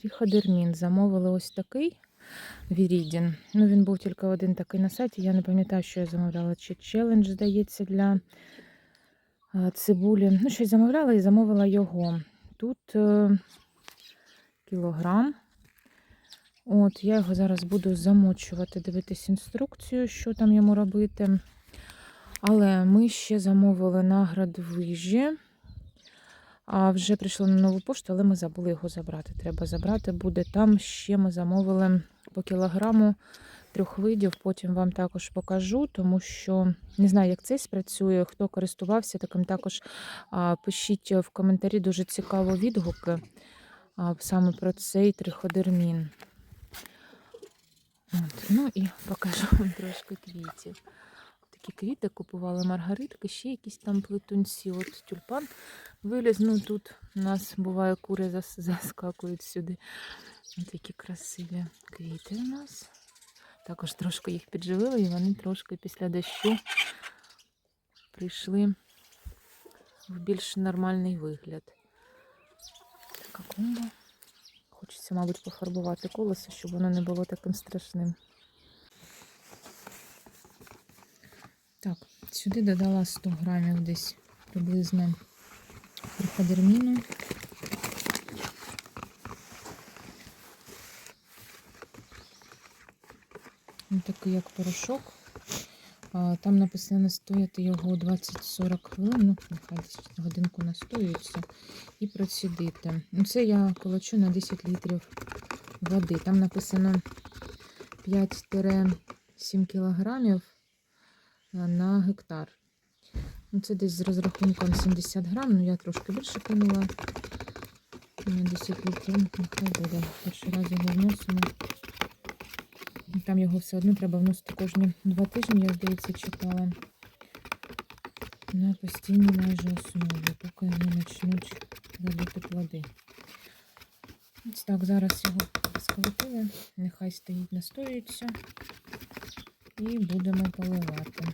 Тріходермін. Замовили ось такий Вірідін. Ну, він був тільки один такий на сайті. Я не пам'ятаю, що я замовляла. Чи челендж, здається, для цибулі. Ну, щось замовляла і замовила його. Тут е, кілограм. От, я його зараз буду замочувати, дивитись інструкцію, що там йому робити. Але ми ще замовили наград вижі. А вже прийшло на нову пошту, але ми забули його забрати. Треба забрати буде. Там ще ми замовили по кілограму трьох видів. Потім вам також покажу, тому що не знаю, як цей спрацює. Хто користувався таким, також пишіть в коментарі дуже цікаво відгуки саме про цей триходермін. От, ну і покажу вам трошки квітів. Такі квіти купували маргаритки, ще якісь там плетунці. От тюльпан виліз. Ну тут у нас буває кури зас- заскакують сюди. Ось Такі красиві квіти у нас. Також трошки їх підживили, і вони трошки після дощу прийшли в більш нормальний вигляд. Така клумба. Хочеться, мабуть, пофарбувати колесо, щоб воно не було таким страшним. Так, сюди додала 100 грамів десь приблизно Ось такий як порошок. Там написано настояти його 20-40 хвилин, ну, нехай годинку настоюється, і процідити. Ну, Це я колочу на 10 літрів води. Там написано 5-7 кілограмів на гектар. Ну, Це десь з розрахунком 70 грам, ну я трошки більше кинула. На 10 літрів, нехай буде. Перший раз його вносимо. Там його все одно треба вносити кожні два тижні, я здається, читала. На постійній майже основі, поки не почнуть робити плоди. Ось так, зараз його сколотили, нехай стоїть, настоюється. І будемо поливати.